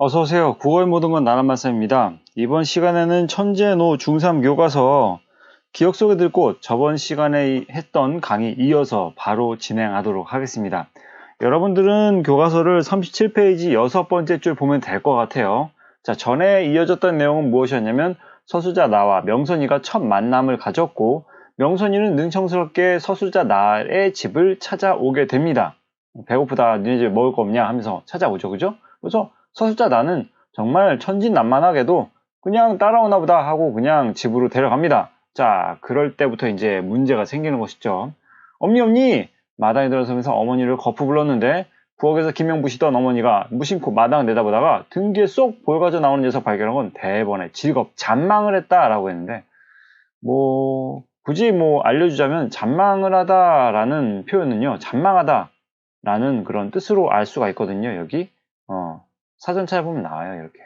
어서오세요. 국어의 모든 건 나란 말씀입니다. 이번 시간에는 천재노 중3 교과서 기억 속에 들 꽃 저번 시간에 했던 강의 이어서 바로 진행하도록 하겠습니다. 여러분들은 교과서를 37페이지 여섯 번째 줄 보면 될 것 같아요. 자, 전에 이어졌던 내용은 무엇이었냐면 서수자 나와 명선이가 첫 만남을 가졌고 명선이는 능청스럽게 서수자 나의 집을 찾아오게 됩니다. 배고프다, 니네 집에 먹을 거 없냐 하면서 찾아오죠. 그죠? 그래서 서술자 나는 정말 천진난만하게도 그냥 따라오나 보다 하고 그냥 집으로 데려갑니다. 자, 그럴 때부터 이제 문제가 생기는 것이죠. 엄니 엄니 마당에 들어서면서 어머니를 거푸 불렀는데 부엌에서 김명부시던 어머니가 무심코 마당 내다보다가 등 뒤에 쏙 보여가져 나오는 녀석 발견한 건 대번에 즐겁 잔망을 했다라고 했는데 뭐 굳이 뭐 알려주자면 잔망을 하다라는 표현은요 잔망하다라는 그런 뜻으로 알 수가 있거든요 여기 어 사전 찾아보면 나와요, 이렇게.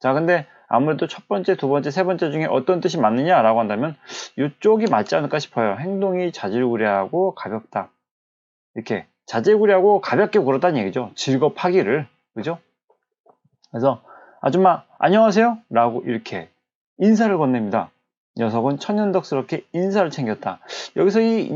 자, 근데 아무래도 첫 번째, 두 번째, 세 번째 중에 어떤 뜻이 맞느냐 라고 한다면 이쪽이 맞지 않을까 싶어요. 행동이 자질구레하고 가볍다. 이렇게 자질구레하고 가볍게 굴었다는 얘기죠. 즐겁하기를. 그죠? 그래서 아줌마 안녕하세요 라고 이렇게 인사를 건넵니다. 녀석은 천연덕스럽게 인사를 챙겼다. 여기서 이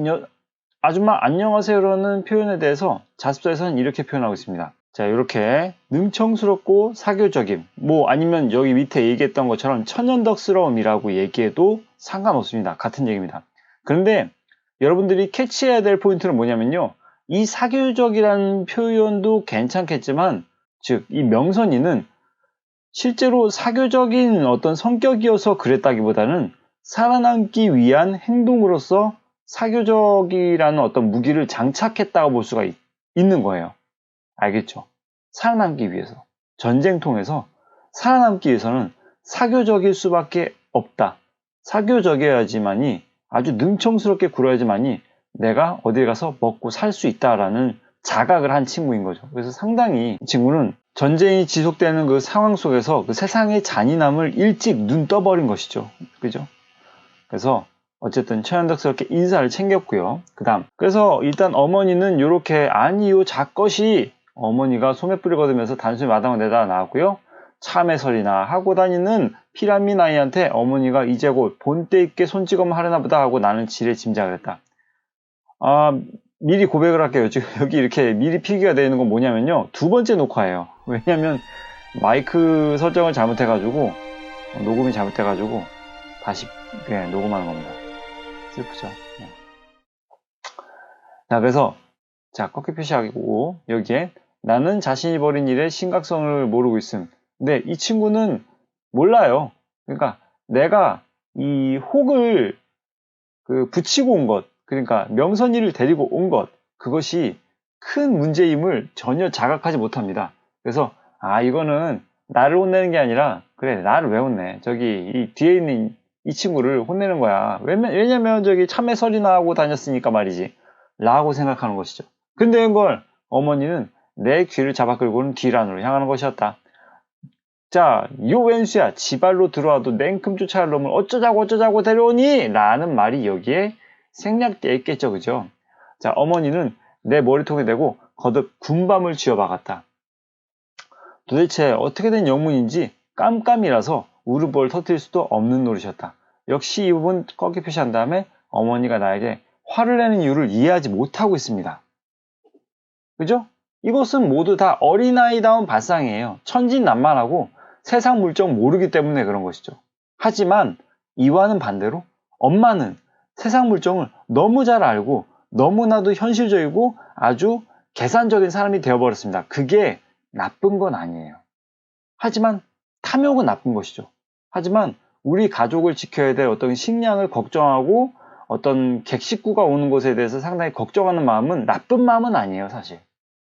아줌마 안녕하세요라는 표현에 대해서 자습서에서는 이렇게 표현하고 있습니다. 자, 이렇게 능청스럽고 사교적임, 뭐 아니면 여기 밑에 얘기했던 것처럼 천연덕스러움이라고 얘기해도 상관없습니다. 같은 얘기입니다. 그런데 여러분들이 캐치해야 될 포인트는 뭐냐면요. 이 사교적이라는 표현도 괜찮겠지만, 즉, 이 명선이는 실제로 사교적인 어떤 성격이어서 그랬다기보다는 살아남기 위한 행동으로서 사교적이라는 어떤 무기를 장착했다고 볼 수가 있, 있는 거예요. 알겠죠? 살아남기 위해서. 전쟁통에서 살아남기 위해서는 사교적일 수밖에 없다. 사교적이어야지만이 아주 능청스럽게 굴어야지만이 내가 어딜 가서 먹고 살 수 있다라는 자각을 한 친구인 거죠. 그래서 상당히 이 친구는 전쟁이 지속되는 그 상황 속에서 그 세상의 잔인함을 일찍 눈 떠버린 것이죠. 그죠? 그래서 어쨌든 천연덕스럽게 인사를 챙겼고요. 그 다음. 그래서 일단 어머니는 이렇게 아니요, 작것이 어머니가 소매 뿌리 거두면서 단순히 마당을 내다 나왔고요. 참외설이나 하고 다니는 피라미 나이한테 어머니가 이제 곧 본때 있게 손찌검 하려나 보다 하고 나는 지레 짐작을 했다. 아, 미리 고백을 할게요. 지금 여기 이렇게 미리 필기가 되어 있는 건 뭐냐면요. 두 번째 녹화예요. 왜냐면 마이크 설정을 잘못해가지고 녹음이 잘못해가지고 다시 네, 녹음하는 겁니다. 슬프죠. 네. 자, 그래서 자, 꺾기 표시하고 여기에 나는 자신이 벌인 일의 심각성을 모르고 있음. 근데 이 친구는 몰라요. 그러니까 내가 이 혹을 그 붙이고 온 것, 그러니까 명선이를 데리고 온 것, 그것이 큰 문제임을 전혀 자각하지 못합니다. 그래서 아 이거는 나를 혼내는 게 아니라 그래 나를 왜 혼내? 저기 이 뒤에 있는 이 친구를 혼내는 거야. 왜냐면 저기 참외설이나 하고 다녔으니까 말이지. 라고 생각하는 것이죠. 근데 이걸 어머니는 내 귀를 잡아 끌고는 뒤란으로 향하는 것이었다. 자, 요 왼수야, 지발로 들어와도 냉큼 쫓아갈 놈을 어쩌자고 어쩌자고 데려오니? 라는 말이 여기에 생략되어 있겠죠, 그죠? 자, 어머니는 내 머리통에 대고 거듭 군밤을 쥐어박았다. 도대체 어떻게 된 영문인지 깜깜이라서 우르보를 터뜨릴 수도 없는 노릇이었다. 역시 이 부분 꺾기 표시한 다음에 어머니가 나에게 화를 내는 이유를 이해하지 못하고 있습니다. 그죠? 이것은 모두 다 어린아이다운 발상이에요. 천진난만하고 세상 물정 모르기 때문에 그런 것이죠. 하지만 이와는 반대로 엄마는 세상 물정을 너무 잘 알고 너무나도 현실적이고 아주 계산적인 사람이 되어버렸습니다. 그게 나쁜 건 아니에요. 하지만 탐욕은 나쁜 것이죠. 하지만 우리 가족을 지켜야 될 어떤 식량을 걱정하고 어떤 객식구가 오는 것에 대해서 상당히 걱정하는 마음은 나쁜 마음은 아니에요, 사실.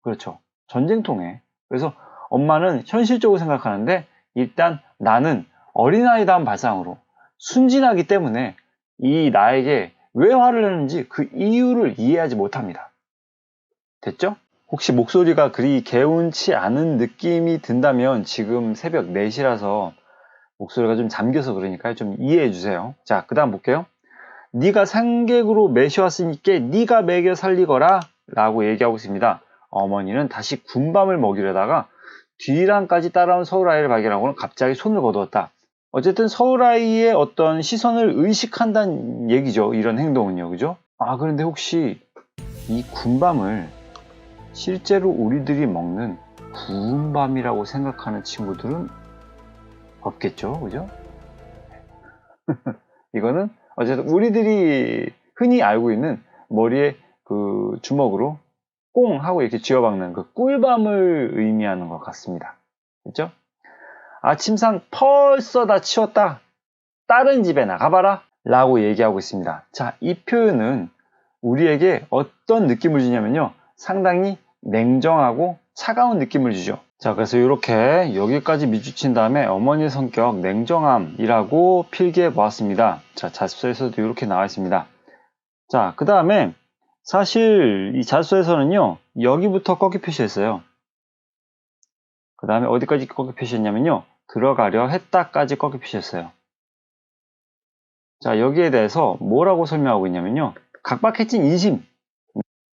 그렇죠. 전쟁통에. 그래서 엄마는 현실적으로 생각하는데 일단 나는 어린아이다운 발상으로 순진하기 때문에 이 나에게 왜 화를 내는지 그 이유를 이해하지 못합니다. 됐죠? 혹시 목소리가 그리 개운치 않은 느낌이 든다면 지금 새벽 4시라서 목소리가 좀 잠겨서 그러니까 좀 이해해 주세요. 자, 그 다음 볼게요. 네가 상객으로 매셔왔으니까 네가 매겨 살리거라 라고 얘기하고 있습니다. 어머니는 다시 군밤을 먹이려다가 뒤랑까지 따라온 서울아이를 발견하고는 갑자기 손을 거두었다. 어쨌든 서울아이의 어떤 시선을 의식한다는 얘기죠. 이런 행동은요. 그죠? 아, 그런데 혹시 이 군밤을 실제로 우리들이 먹는 구운 밤이라고 생각하는 친구들은 없겠죠. 그죠? 이거는 어쨌든 우리들이 흔히 알고 있는 머리에 그 주먹으로 꽁 하고 이렇게 쥐어박는 그 꿀밤을 의미하는 것 같습니다. 그죠? 아침상 벌써 다 치웠다. 다른 집에 나가봐라. 라고 얘기하고 있습니다. 자, 이 표현은 우리에게 어떤 느낌을 주냐면요. 상당히 냉정하고 차가운 느낌을 주죠. 자, 그래서 이렇게 여기까지 미주친 다음에 어머니 성격 냉정함이라고 필기해 보았습니다. 자, 자습서에서도 이렇게 나와 있습니다. 자, 그 다음에 사실 이 자습서에서는요, 여기부터 꺾기 표시했어요. 그 다음에 어디까지 꺾기 표시했냐면요, 들어가려 했다까지 꺾기 표시했어요. 자, 여기에 대해서 뭐라고 설명하고 있냐면요, 각박해진 인심.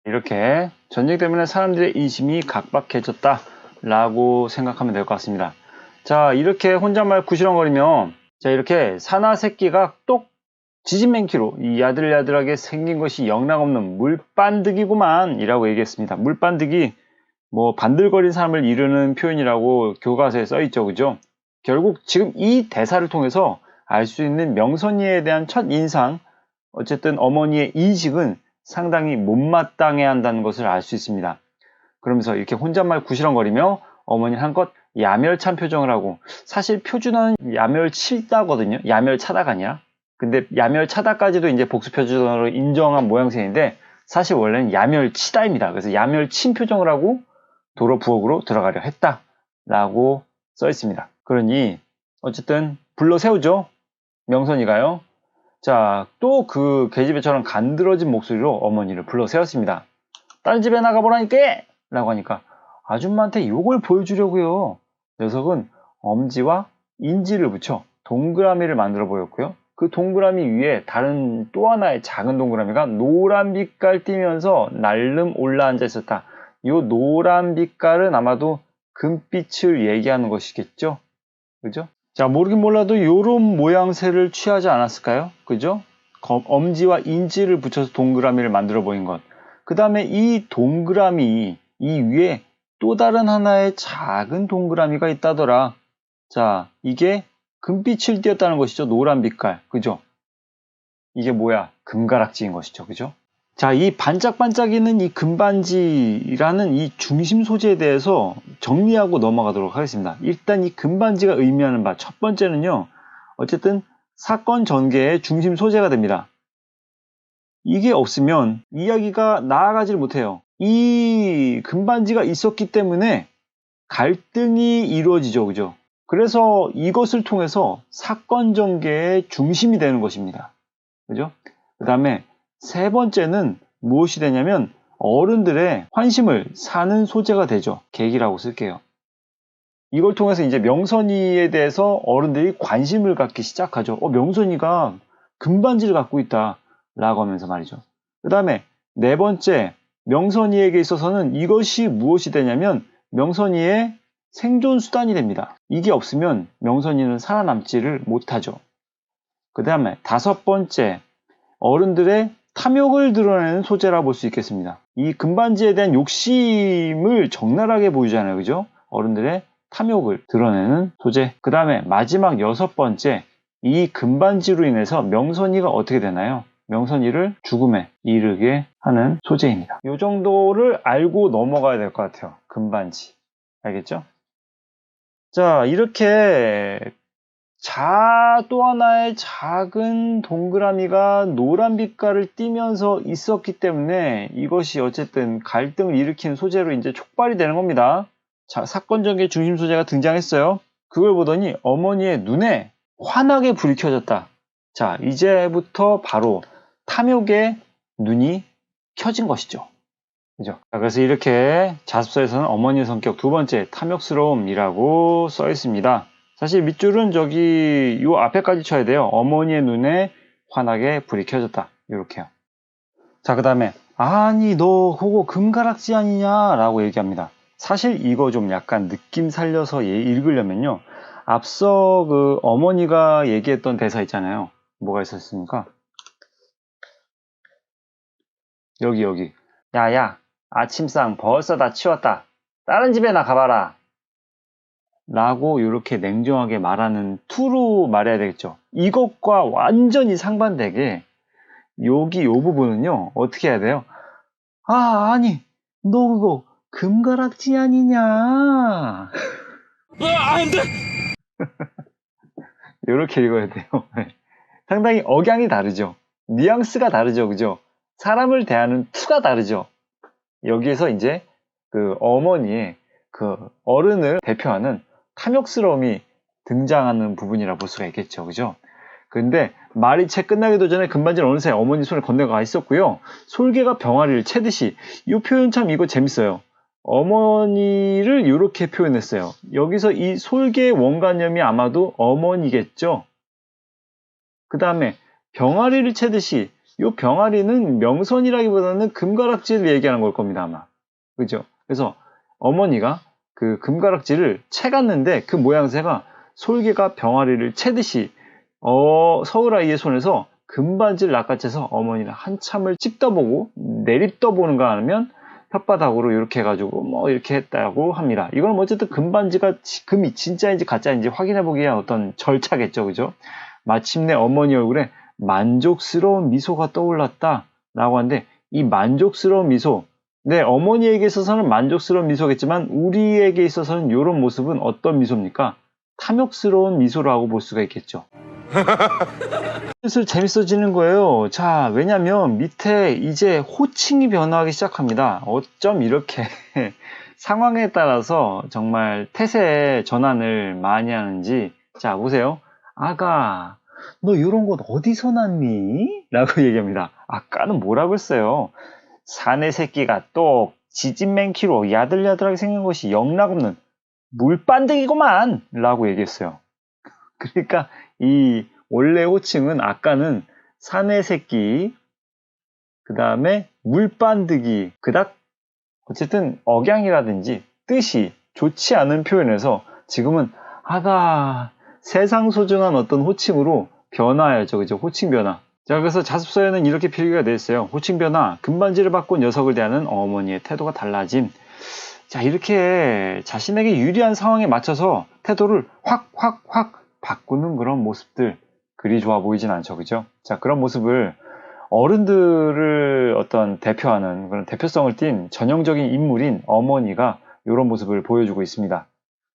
이렇게 전쟁 때문에 사람들의 인심이 각박해졌다. 라고 생각하면 될 것 같습니다. 자, 이렇게 혼잣말 구시렁거리며, 자, 이렇게 사나 새끼가 똑 지진맨키로 이 야들야들하게 생긴 것이 영락없는 물반득이구만 이라고 얘기했습니다. 물반득이 뭐 반들거린 사람을 이르는 표현이라고 교과서에 써 있죠. 그죠? 결국 지금 이 대사를 통해서 알 수 있는 명선이에 대한 첫 인상, 어쨌든 어머니의 인식은 상당히 못마땅해 한다는 것을 알 수 있습니다. 그러면서 이렇게 혼잣말 구시렁거리며 어머니는 한껏 야멸찬 표정을 하고 사실 표준어는 야멸치다거든요. 야멸차다가 아니라. 근데 야멸차다까지도 이제 복수 표준어로 인정한 모양새인데 사실 원래는 야멸치다입니다. 그래서 야멸친 표정을 하고 도로 부엌으로 들어가려 했다라고 써 있습니다. 그러니 어쨌든 불러 세우죠. 명선이가요. 자, 또 그 계집애처럼 간드러진 목소리로 어머니를 불러 세웠습니다. 다른 집에 나가보라니까! 라고 하니까 아줌마한테 요걸 보여주려고요. 녀석은 엄지와 인지를 붙여 동그라미를 만들어 보였고요. 그 동그라미 위에 다른 또 하나의 작은 동그라미가 노란 빛깔 띄면서 날름 올라앉아 있었다. 이 노란 빛깔은 아마도 금빛을 얘기하는 것이겠죠? 그죠? 자, 모르긴 몰라도 이런 모양새를 취하지 않았을까요? 그죠? 엄지와 인지를 붙여서 동그라미를 만들어 보인 것. 그 다음에 이 동그라미, 이 위에 또 다른 하나의 작은 동그라미가 있다더라. 자, 이게 금빛을 띄었다는 것이죠. 노란 빛깔. 그죠? 이게 뭐야? 금가락지인 것이죠. 그죠? 자, 이 반짝반짝이는 이 금반지라는 이 중심 소재에 대해서 정리하고 넘어가도록 하겠습니다. 일단 이 금반지가 의미하는 바 첫 번째는요. 어쨌든 사건 전개의 중심 소재가 됩니다. 이게 없으면 이야기가 나아가질 못해요. 이 금반지가 있었기 때문에 갈등이 이루어지죠. 그죠? 그래서 이것을 통해서 사건 전개의 중심이 되는 것입니다. 그죠? 그 다음에 세 번째는 무엇이 되냐면 어른들의 환심을 사는 소재가 되죠. 계기라고 쓸게요. 이걸 통해서 이제 명선이에 대해서 어른들이 관심을 갖기 시작하죠. 어, 명선이가 금반지를 갖고 있다. 라고 하면서 말이죠. 그 다음에 네 번째, 명선이에게 있어서는 이것이 무엇이 되냐면 명선이의 생존 수단이 됩니다. 이게 없으면 명선이는 살아남지를 못하죠. 그 다음에 다섯 번째, 어른들의 탐욕을 드러내는 소재라 볼 수 있겠습니다. 이 금반지에 대한 욕심을 적나라하게 보이잖아요. 그죠? 어른들의 탐욕을 드러내는 소재. 그 다음에 마지막 여섯 번째, 이 금반지로 인해서 명선이가 어떻게 되나요? 명선이를 죽음에 이르게 하는 소재입니다. 이 정도를 알고 넘어가야 될 것 같아요. 금반지. 알겠죠? 자, 이렇게 자, 또 하나의 작은 동그라미가 노란 빛깔을 띠면서 있었기 때문에 이것이 어쨌든 갈등을 일으키는 소재로 이제 촉발이 되는 겁니다. 자, 사건 전개 중심 소재가 등장했어요. 그걸 보더니 어머니의 눈에 환하게 불이 켜졌다. 자, 이제부터 바로 탐욕의 눈이 켜진 것이죠. 그죠? 자, 그래서 이렇게 자습서에서는 어머니의 성격 두 번째 탐욕스러움이라고 써 있습니다. 사실 밑줄은 저기 요 앞에까지 쳐야 돼요. 어머니의 눈에 환하게 불이 켜졌다. 이렇게요. 자, 그 다음에 아니 너 그거 금가락지 아니냐 라고 얘기합니다. 사실 이거 좀 약간 느낌 살려서 얘 읽으려면요. 앞서 그 어머니가 얘기했던 대사 있잖아요. 뭐가 있었습니까? 여기 여기. 야야 아침상 벌써 다 치웠다. 다른 집에나 가봐라. 라고 이렇게 냉정하게 말하는 투로 말해야 되겠죠. 이것과 완전히 상반되게 여기 요 부분은요. 어떻게 해야 돼요? 아 아니 너 그거 금가락지 아니냐. 아, 안 돼! 이렇게 읽어야 돼요. 상당히 억양이 다르죠. 뉘앙스가 다르죠. 그죠? 사람을 대하는 투가 다르죠. 여기에서 이제 그 어머니의 그 어른을 대표하는 탐욕스러움이 등장하는 부분이라 볼 수가 있겠죠. 그죠? 근데 말이 채 끝나기도 전에 금반지는 어느새 어머니 손에 건네가 있었고요. 솔개가 병아리를 채듯이 이 표현 참 이거 재밌어요. 어머니를 이렇게 표현했어요. 여기서 이 솔개의 원관념이 아마도 어머니겠죠. 그 다음에 병아리를 채듯이 이 병아리는 명선이라기보다는 금가락지를 얘기하는 걸 겁니다 아마. 그죠? 그래서 어머니가 그 금가락지를 채갔는데 그 모양새가 솔개가 병아리를 채듯이 어, 서울 아이의 손에서 금반지를 낚아채서 어머니를 한참을 찝떠보고 내립떠보는가 하면 혓바닥으로 이렇게 해가지고 뭐 이렇게 했다고 합니다. 이건 어쨌든 금반지가 지- 금이 진짜인지 가짜인지 확인해보기 위한 어떤 절차겠죠. 그죠? 마침내 어머니 얼굴에 만족스러운 미소가 떠올랐다 라고 하는데 이 만족스러운 미소 네 어머니에게 있어서는 만족스러운 미소겠지만 우리에게 있어서는 이런 모습은 어떤 미소입니까? 탐욕스러운 미소라고 볼 수가 있겠죠. 슬슬 재밌어지는 거예요. 자, 왜냐면 밑에 이제 호칭이 변화하기 시작합니다. 어쩜 이렇게 상황에 따라서 정말 태세 전환을 많이 하는지. 자, 보세요. 아가, 너 이런 곳 어디서 났니? 라고 얘기합니다. 아까는 뭐라고 했어요? 사내 새끼가 똑 지진맨키로 야들야들하게 생긴 것이 영락없는 물반등이구만! 라고 얘기했어요. 그러니까 이 원래 호칭은 아까는 사내 새끼, 그 다음에 물반드기, 그닥 어쨌든 억양이라든지 뜻이 좋지 않은 표현에서 지금은 아가 세상 소중한 어떤 호칭으로 변화하죠. 그죠? 호칭 변화. 자, 그래서 자습서에는 이렇게 필기가 되어 있어요. 호칭 변화, 금반지를 받고 녀석을 대하는 어머니의 태도가 달라짐. 자, 이렇게 자신에게 유리한 상황에 맞춰서 태도를 확, 확, 확 바꾸는 그런 모습들. 그리 좋아 보이진 않죠. 그죠? 자, 그런 모습을 어른들을 어떤 대표하는 그런 대표성을 띤 전형적인 인물인 어머니가 이런 모습을 보여주고 있습니다.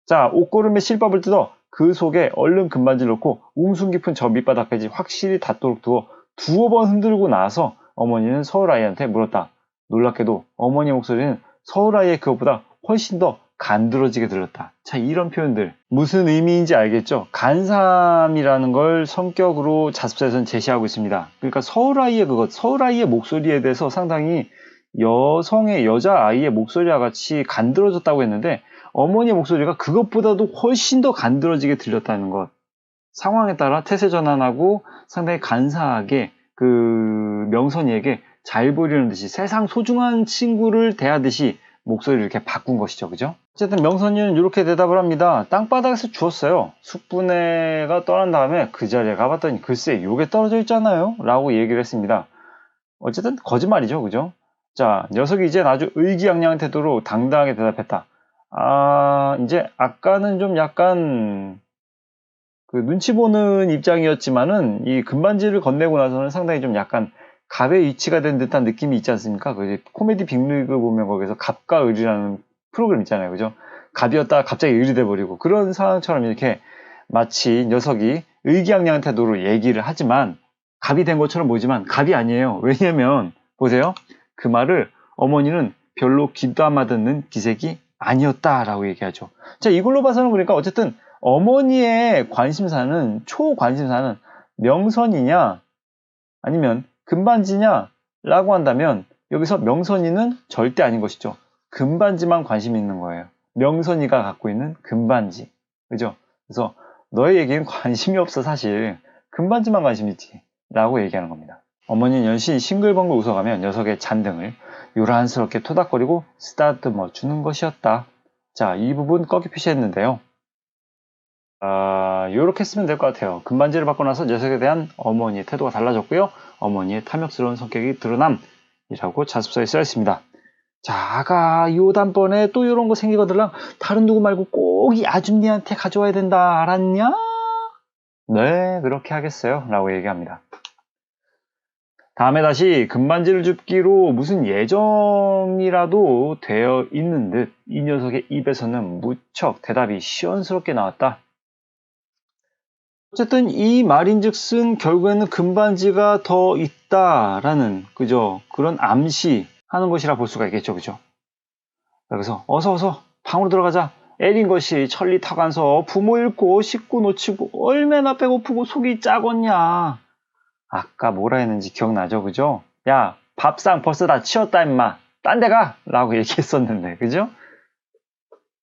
자, 옷고름에 실밥을 뜯어 그 속에 얼른 금반지를 넣고 웅숭 깊은 저 밑바닥까지 확실히 닿도록 두어 두어 번 흔들고 나서 어머니는 서울 아이한테 물었다. 놀랍게도 어머니 목소리는 서울 아이의 그것보다 훨씬 더 간드러지게 들렸다. 자, 이런 표현들. 무슨 의미인지 알겠죠? 간삼이라는 걸 성격으로 자습서에서는 제시하고 있습니다. 그러니까 서울 아이의 그것, 서울 아이의 목소리에 대해서 상당히 여성의, 여자 아이의 목소리와 같이 간드러졌다고 했는데, 어머니의 목소리가 그것보다도 훨씬 더 간드러지게 들렸다는 것. 상황에 따라 태세 전환하고 상당히 간사하게 그 명선이에게 잘 보이려는 듯이 세상 소중한 친구를 대하듯이 목소리를 이렇게 바꾼 것이죠. 그죠? 어쨌든 명선이는 이렇게 대답을 합니다. 땅바닥에서 주웠어요. 숙분해가 떠난 다음에 그 자리에 가봤더니 글쎄 요게 떨어져 있잖아요. 라고 얘기를 했습니다. 어쨌든 거짓말이죠. 그죠? 자, 녀석이 이제 아주 의기양양한 태도로 당당하게 대답했다. 아, 이제 아까는 좀 약간 그 눈치 보는 입장이었지만은 이 금반지를 건네고 나서는 상당히 좀 약간 갑의 위치가 된 듯한 느낌이 있지 않습니까? 그 코미디 빅리그 보면 거기서 갑과 을이라는 프로그램 있잖아요. 그죠? 갑이었다가 갑자기 을이 돼버리고 그런 상황처럼 이렇게 마치 녀석이 의기양양한 태도로 얘기를 하지만 갑이 된 것처럼 보이지만 갑이 아니에요. 왜냐면 보세요. 그 말을 어머니는 별로 귀담아 듣는 기색이 아니었다라고 얘기하죠. 자, 이걸로 봐서는 그러니까 어쨌든 어머니의 관심사는 초관심사는 명선이냐 아니면 금반지냐 라고 한다면 여기서 명선이는 절대 아닌 것이죠. 금반지만 관심 있는 거예요. 명선이가 갖고 있는 금반지. 그죠? 그래서 너의 얘기는 관심이 없어 사실. 금반지만 관심 있지. 라고 얘기하는 겁니다. 어머니는 연신 싱글벙글 웃어가며 녀석의 잔등을 요란스럽게 토닥거리고 쓰다듬어 주는 것이었다. 자, 이 부분 꺾이 표시했는데요. 아, 요렇게 쓰면 될 것 같아요. 금반지를 받고 나서 녀석에 대한 어머니의 태도가 달라졌고요. 어머니의 탐욕스러운 성격이 드러남이라고 자습서에 써 있습니다. 자, 아가 요 단번에 또 요런 거 생기거들랑 다른 누구 말고 꼭 이 아줌니한테 가져와야 된다. 알았냐? 네, 그렇게 하겠어요. 라고 얘기합니다. 다음에 다시 금반지를 줍기로 무슨 예정이라도 되어 있는 듯 이 녀석의 입에서는 무척 대답이 시원스럽게 나왔다. 어쨌든 이 말인즉슨 결국에는 금반지가 더 있다라는 그죠? 그런 암시하는 것이라 볼 수가 있겠죠 그죠? 그래서 어서 어서 방으로 들어가자. 애린 것이 천리 타간서 부모 잃고 식구 놓치고 얼마나 배고프고 속이 짜겄냐 아까 뭐라 했는지 기억나죠 그죠 야 밥상 벌써 다 치웠다 임마 딴 데 가! 라고 얘기했었는데 그죠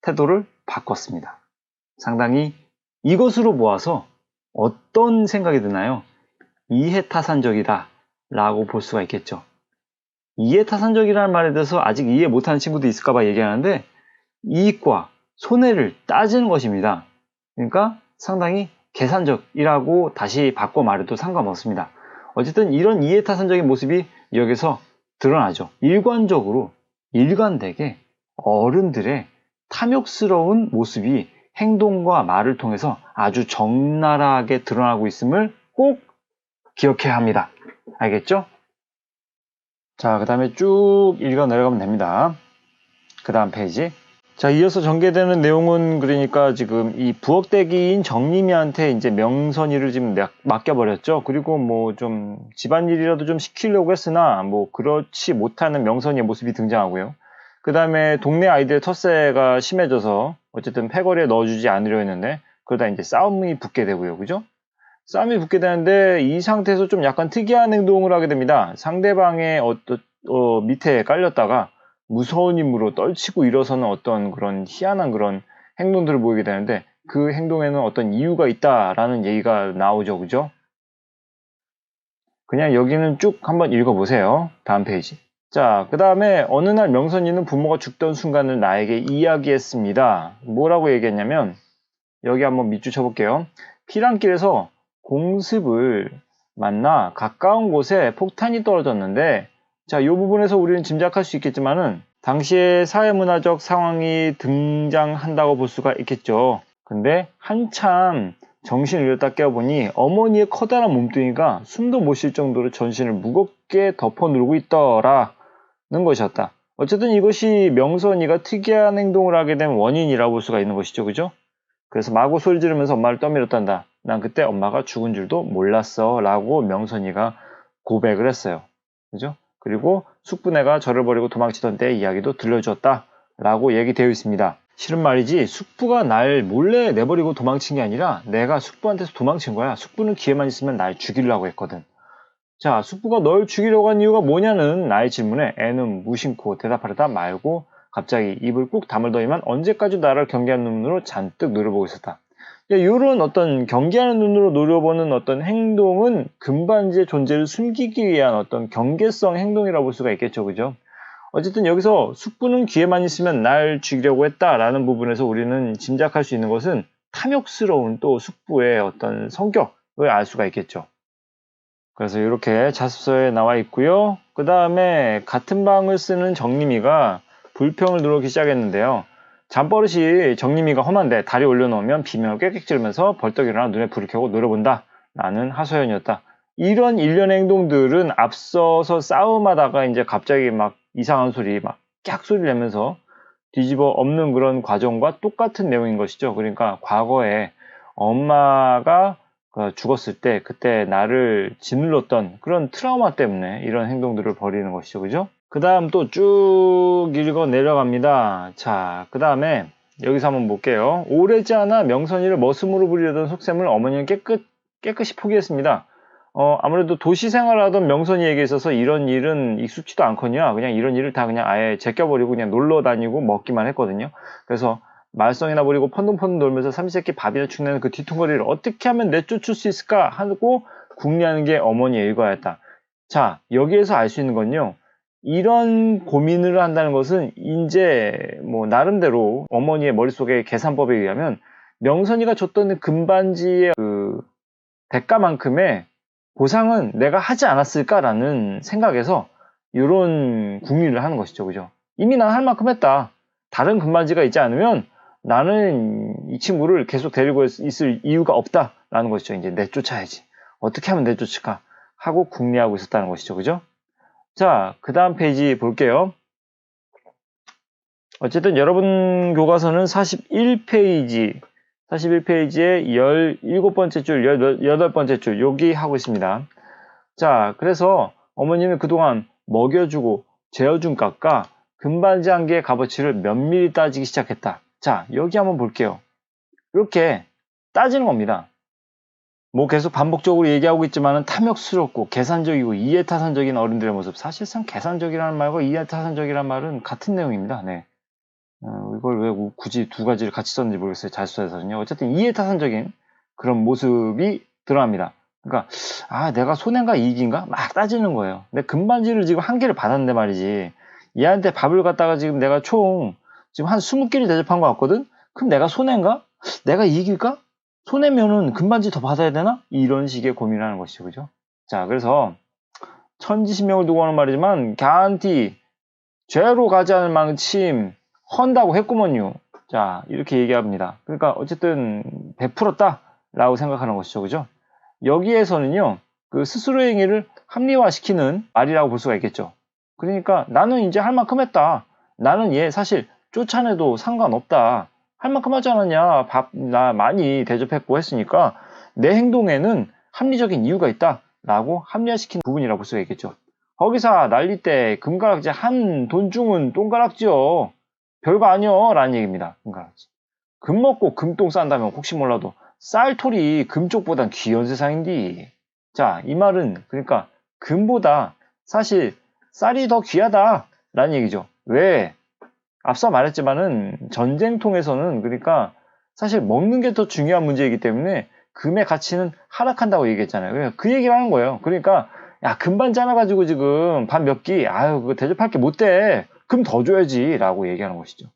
태도를 바꿨습니다 상당히 이것으로 모아서 어떤 생각이 드나요? 이해타산적이다 라고 볼 수가 있겠죠. 이해타산적이라는 말에 대해서 아직 이해 못하는 친구도 있을까봐 얘기하는데 이익과 손해를 따지는 것입니다. 그러니까 상당히 계산적이라고 다시 바꿔 말해도 상관없습니다. 어쨌든 이런 이해타산적인 모습이 여기서 드러나죠. 일관적으로 일관되게 어른들의 탐욕스러운 모습이 행동과 말을 통해서 아주 적나라하게 드러나고 있음을 꼭 기억해야 합니다. 알겠죠? 자, 그 다음에 쭉 읽어 내려가면 됩니다. 그 다음 페이지. 자, 이어서 전개되는 내용은 그러니까 지금 이 부엌대기인 정림이한테 이제 명선이를 지금 맡겨버렸죠. 그리고 뭐 좀 집안일이라도 좀 시키려고 했으나 뭐 그렇지 못하는 명선이의 모습이 등장하고요. 그 다음에 동네 아이들의 텃세가 심해져서 어쨌든 패거리에 넣어주지 않으려 했는데 그러다 이제 싸움이 붙게 되고요. 그죠? 싸움이 붙게 되는데 이 상태에서 좀 약간 특이한 행동을 하게 됩니다. 상대방의 어떤 어, 밑에 깔렸다가 무서운 힘으로 떨치고 일어서는 어떤 그런 희한한 그런 행동들을 보이게 되는데 그 행동에는 어떤 이유가 있다라는 얘기가 나오죠. 그죠? 그냥 여기는 쭉 한번 읽어보세요. 다음 페이지. 자, 그 다음에 어느 날 명선이는 부모가 죽던 순간을 나에게 이야기했습니다. 뭐라고 얘기했냐면, 여기 한번 밑줄 쳐볼게요. 피랑길에서 공습을 만나 가까운 곳에 폭탄이 떨어졌는데, 자, 이 부분에서 우리는 짐작할 수 있겠지만은, 당시의 사회문화적 상황이 등장한다고 볼 수가 있겠죠. 근데 한참 정신을 잃었다 깨어보니 어머니의 커다란 몸뚱이가 숨도 못 쉴 정도로 전신을 무겁게 덮어 누르고 있더라. 는 것이었다. 어쨌든 이것이 명선이가 특이한 행동을 하게 된 원인이라고 볼 수가 있는 것이죠. 그죠? 그래서 마구 소리 지르면서 엄마를 떠밀었단다. 난 그때 엄마가 죽은 줄도 몰랐어. 라고 명선이가 고백을 했어요. 그죠? 그리고 숙부네가 저를 버리고 도망치던 때 이야기도 들려주었다. 라고 얘기되어 있습니다. 실은 말이지 숙부가 날 몰래 내버리고 도망친 게 아니라 내가 숙부한테서 도망친 거야. 숙부는 기회만 있으면 날 죽이려고 했거든. 자, 숙부가 널 죽이려고 한 이유가 뭐냐는 나의 질문에 애는 무심코 대답하려다 말고 갑자기 입을 꾹 다물더니만 언제까지 나를 경계하는 눈으로 잔뜩 노려보고 있었다. 이런 어떤 경계하는 눈으로 노려보는 어떤 행동은 금반지의 존재를 숨기기 위한 어떤 경계성 행동이라고 볼 수가 있겠죠. 그죠? 어쨌든 여기서 숙부는 기회만 있으면 날 죽이려고 했다라는 부분에서 우리는 짐작할 수 있는 것은 탐욕스러운 또 숙부의 어떤 성격을 알 수가 있겠죠. 그래서 이렇게 자습서에 나와 있고요. 그 다음에 같은 방을 쓰는 정림이가 불평을 누르기 시작했는데요. 잠버릇이 정림이가 험한데 다리 올려놓으면 비명을 꽥꽥 지르면서 벌떡 일어나 눈에 불을 켜고 노려본다. 라는 하소연이었다. 이런 일련의 행동들은 앞서서 싸움하다가 이제 갑자기 막 이상한 소리, 막 깍 소리를 내면서 뒤집어 엎는 그런 과정과 똑같은 내용인 것이죠. 그러니까 과거에 엄마가 어, 죽었을 때 그때 나를 짓눌렀던 그런 트라우마 때문에 이런 행동들을 벌이는 것이죠. 그죠? 그 다음 또 쭉 읽어 내려갑니다. 자, 그 다음에 여기서 한번 볼게요. 오래지 않아 명선이를 머슴으로 부리려던 속셈을 어머니는 깨끗, 깨끗이 포기했습니다. 어, 아무래도 도시 생활하던 명선이에게 있어서 이런 일은 익숙치도 않거든요. 그냥 이런 일을 다 그냥 아예 제껴버리고 그냥 놀러 다니고 먹기만 했거든요. 그래서 말썽이나 부리고 펀둥펀둥 놀면서 삼시세끼 밥이나 축내는 그 뒤통거리를 어떻게 하면 내쫓을 수 있을까 하고 궁리하는 게 어머니의 일과였다. 자, 여기에서 알 수 있는 건요. 이런 고민을 한다는 것은 이제 뭐 나름대로 어머니의 머릿속에 계산법에 의하면 명선이가 줬던 금반지의 그 대가만큼의 보상은 내가 하지 않았을까라는 생각에서 이런 궁리를 하는 것이죠. 그죠? 이미 난 할 만큼 했다. 다른 금반지가 있지 않으면 나는 이 친구를 계속 데리고 있을 이유가 없다라는 것이죠. 이제 내쫓아야지. 어떻게 하면 내쫓을까? 하고 궁리하고 있었다는 것이죠. 그죠? 자, 그 다음 페이지 볼게요. 어쨌든 여러분 교과서는 41페이지, 41페이지에 17번째 줄, 18번째 줄, 여기 하고 있습니다. 자, 그래서 어머니는 그동안 먹여주고 재어준 값과 금반지 한 개의 값어치를 면밀히 따지기 시작했다. 자, 여기 한번 볼게요. 이렇게 따지는 겁니다. 뭐 계속 반복적으로 얘기하고 있지만은 탐욕스럽고 계산적이고 이해타산적인 어른들의 모습. 사실상 계산적이라는 말과 이해타산적이라는 말은 같은 내용입니다. 네. 어, 이걸 왜 굳이 두 가지를 같이 썼는지 모르겠어요. 자수서에서는요. 어쨌든 이해타산적인 그런 모습이 드러납니다. 그러니까 아 내가 손해인가 이익인가 막 따지는 거예요. 내 금반지를 지금 한 개를 받았는데 말이지. 얘한테 밥을 갖다가 지금 내가 총 지금 한 20개를 대접한 것 같거든? 그럼 내가 손해인가? 내가 이익일까? 손해면은 금반지 더 받아야 되나? 이런 식의 고민을 하는 것이죠. 그죠? 자, 그래서 천지신명을 두고 하는 말이지만 갸한티 죄로 가지 않을 망침 헌다고 했구먼요. 자, 이렇게 얘기합니다. 그러니까 어쨌든 베풀었다 라고 생각하는 것이죠. 그죠? 여기에서는요. 그 스스로의 행위를 합리화시키는 말이라고 볼 수가 있겠죠. 그러니까 나는 이제 할 만큼 했다. 나는 얘 사실 쫓아내도 상관없다. 할 만큼 하지 않았냐. 밥, 나 많이 대접했고 했으니까 내 행동에는 합리적인 이유가 있다. 라고 합리화시킨 부분이라고 있겠죠. 거기서 난리 때 금가락지 한 돈중은 똥가락지요. 별거 아니요. 라는 얘기입니다. 금가락지. 금 먹고 금똥 싼다면 혹시 몰라도 쌀토리 금쪽보단 귀한 세상인디. 자, 이 말은 그러니까 금보다 사실 쌀이 더 귀하다. 라는 얘기죠. 왜? 앞서 말했지만은 전쟁 통에서는 그러니까 사실 먹는 게 더 중요한 문제이기 때문에 금의 가치는 하락한다고 얘기했잖아요. 그러니까 그 얘기를 하는 거예요. 그러니까 야 금반지 하나 가지고 지금 밥 몇 끼, 아유 그거 대접할 게 못 돼. 금 더 줘야지라고 얘기하는 것이죠.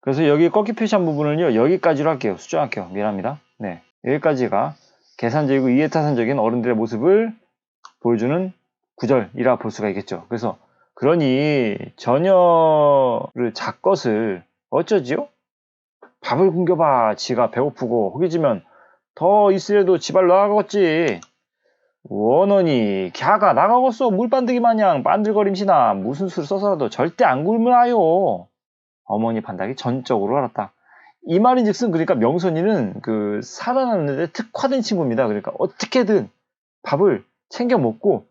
그래서 여기 꺾기 표시한 부분을요 여기까지로 할게요. 수정할게요. 미안합니다. 네 여기까지가 계산적이고 이해타산적인 어른들의 모습을 보여주는 구절이라 볼 수가 있겠죠. 그래서 그러니 전혀를 작것을 어쩌지요? 밥을 굶겨봐 지가 배고프고 허기지면. 더 있으려도 지발 나가겠지. 원원이 갸가 나가겠어 물반드기 마냥. 반들거림시나 무슨 수를 써서라도 절대 안 굶으라요. 어머니 판단이 전적으로 알았다. 이 말인즉슨 그러니까 명선이는 그 살아남는데 특화된 친구입니다. 그러니까 어떻게든 밥을 챙겨 먹고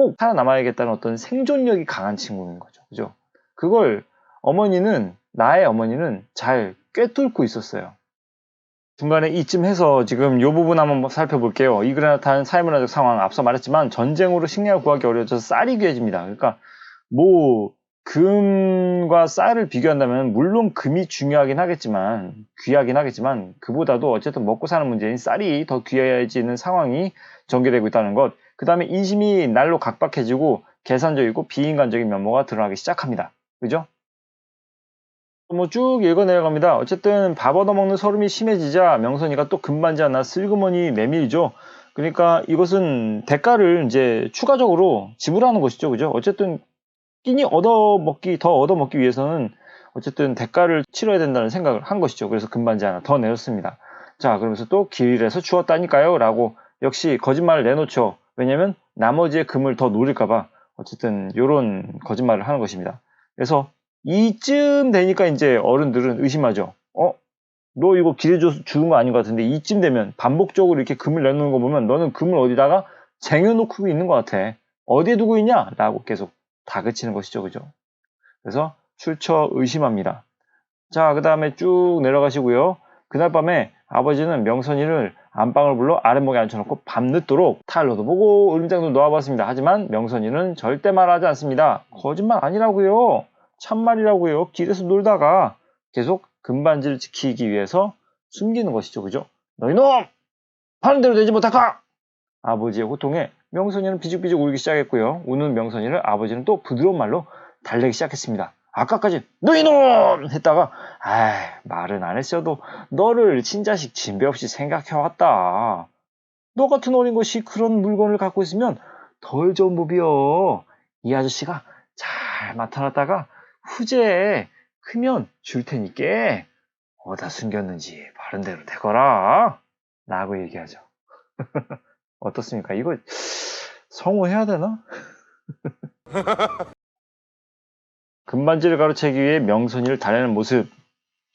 꼭 살아남아야겠다는 어떤 생존력이 강한 친구인 거죠. 그죠? 그걸 어머니는, 나의 어머니는 잘 꿰뚫고 있었어요. 중간에 이쯤 해서 지금 이 부분 한번 살펴볼게요. 이 글에 나타난 사회문화적 상황, 앞서 말했지만 전쟁으로 식량을 구하기 어려워져서 쌀이 귀해집니다. 그러니까 뭐 금과 쌀을 비교한다면 물론 금이 중요하긴 하겠지만 귀하긴 하겠지만 그보다도 어쨌든 먹고 사는 문제인 쌀이 더 귀해지는 상황이 전개되고 있다는 것. 그 다음에 인심이 날로 각박해지고 계산적이고 비인간적인 면모가 드러나기 시작합니다. 그죠? 뭐 쭉 읽어 내려갑니다. 어쨌든 밥 얻어먹는 서름이 심해지자 명선이가 또 금반지 하나 슬그머니 내밀죠. 그러니까 이것은 대가를 이제 추가적으로 지불하는 것이죠. 그죠? 어쨌든 끼니 얻어먹기, 더 얻어먹기 위해서는 어쨌든 대가를 치러야 된다는 생각을 한 것이죠. 그래서 금반지 하나 더 내줬습니다. 자, 그러면서 또 길에서 주었다니까요. 라고 역시 거짓말을 내놓죠. 왜냐면 나머지의 금을 더 노릴까봐 어쨌든 이런 거짓말을 하는 것입니다. 그래서 이쯤 되니까 이제 어른들은 의심하죠. 어? 너 이거 줘서 죽은 거 아닌 것 같은데 이쯤 되면 반복적으로 이렇게 금을 내놓는 거 보면 너는 금을 어디다가 쟁여놓고 있는 것 같아. 어디에 두고 있냐? 라고 계속 다그치는 것이죠. 그죠? 그래서 출처 의심합니다. 자, 그 다음에 쭉 내려가시고요. 그날 밤에 아버지는 명선이를 안방을 불러 아랫목에 앉혀놓고 밤늦도록 타일러도 보고 으름장도 놓아봤습니다. 하지만 명선이는 절대 말하지 않습니다. 거짓말 아니라고요. 참말이라고요. 길에서 놀다가 계속 금반지를 지키기 위해서 숨기는 것이죠. 그죠? 너희놈! 하는 대로 되지 못할까? 아버지의 호통에 명선이는 비죽비죽 울기 시작했고요. 우는 명선이를 아버지는 또 부드러운 말로 달래기 시작했습니다. 아까까지 너 이놈 했다가 아 말은 안 했어도 너를 친자식 진배 없이 생각해왔다. 너 같은 어린 것이 그런 물건을 갖고 있으면 덜 좋은 법이여. 이 아저씨가 잘 맡아놨다가 후제에 크면 줄 테니까 어디다 숨겼는지 바른 대로 대거라. 라고 얘기하죠. 어떻습니까? 이거 성우해야 되나? 금반지를 가로채기 위해 명선이를 달래는 모습.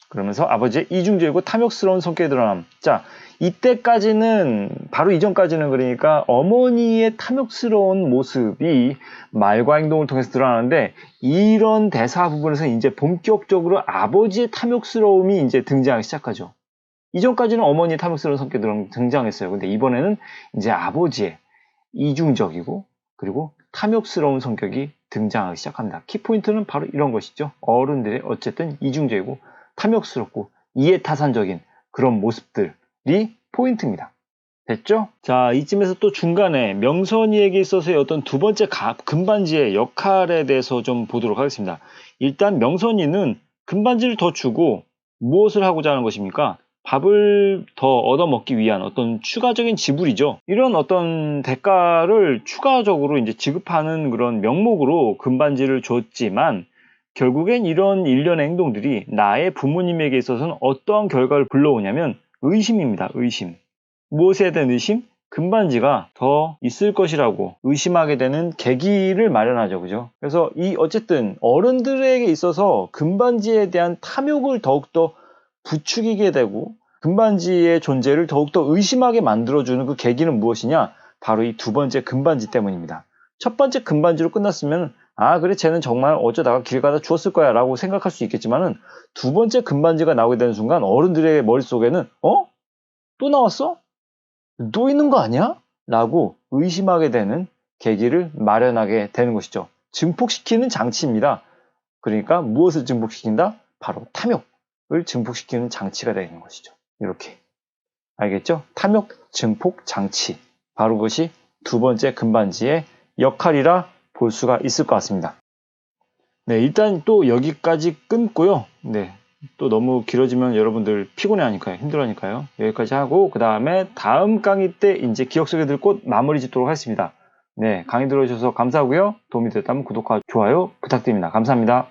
그러면서 아버지의 이중적이고 탐욕스러운 성격이 드러남. 자, 이때까지는, 바로 이전까지는 그러니까 어머니의 탐욕스러운 모습이 말과 행동을 통해서 드러나는데, 이런 대사 부분에서 이제 본격적으로 아버지의 탐욕스러움이 이제 등장하기 시작하죠. 이전까지는 어머니의 탐욕스러운 성격이 등장했어요. 근데 이번에는 이제 아버지의 이중적이고, 그리고 탐욕스러운 성격이 등장하기 시작합니다. 키포인트는 바로 이런 것이죠. 어른들의 어쨌든 이중적이고 탐욕스럽고 이해타산적인 그런 모습들이 포인트입니다. 됐죠? 자, 이쯤에서 또 중간에 명선이에게 있어서의 어떤 두 번째 가- 금반지의 역할에 대해서 좀 보도록 하겠습니다. 일단 명선이는 금반지를 더 주고 무엇을 하고자 하는 것입니까? 밥을 더 얻어먹기 위한 어떤 추가적인 지불이죠. 이런 어떤 대가를 추가적으로 이제 지급하는 그런 명목으로 금반지를 줬지만 결국엔 이런 일련의 행동들이 나의 부모님에게 있어서는 어떠한 결과를 불러오냐면 의심입니다. 의심. 무엇에 대한 의심? 금반지가 더 있을 것이라고 의심하게 되는 계기를 마련하죠. 그죠? 그래서 이 어쨌든 어른들에게 있어서 금반지에 대한 탐욕을 더욱더 부추기게 되고 금반지의 존재를 더욱더 의심하게 만들어주는 그 계기는 무엇이냐? 바로 이 두 번째 금반지 때문입니다. 첫 번째 금반지로 끝났으면 아 그래 쟤는 정말 어쩌다가 길 가다 주웠을 거야 라고 생각할 수 있겠지만은 두 번째 금반지가 나오게 되는 순간 어른들의 머릿속에는 어? 또 나왔어? 또 있는 거 아니야? 라고 의심하게 되는 계기를 마련하게 되는 것이죠. 증폭시키는 장치입니다. 그러니까 무엇을 증폭시킨다? 바로 탐욕을 증폭시키는 장치가 되는 것이죠. 이렇게. 알겠죠? 탐욕 증폭 장치. 바로 그것이 두 번째 금반지의 역할이라 볼 수가 있을 것 같습니다. 네, 일단 또 여기까지 끊고요. 네. 또 너무 길어지면 여러분들 피곤해 하니까요. 힘들어 하니까요. 여기까지 하고, 그 다음에 다음 강의 때 이제 기억 속에 들곳 마무리 짓도록 하겠습니다. 네, 강의 들어주셔서 감사하고요. 도움이 됐다면 구독과 좋아요 부탁드립니다. 감사합니다.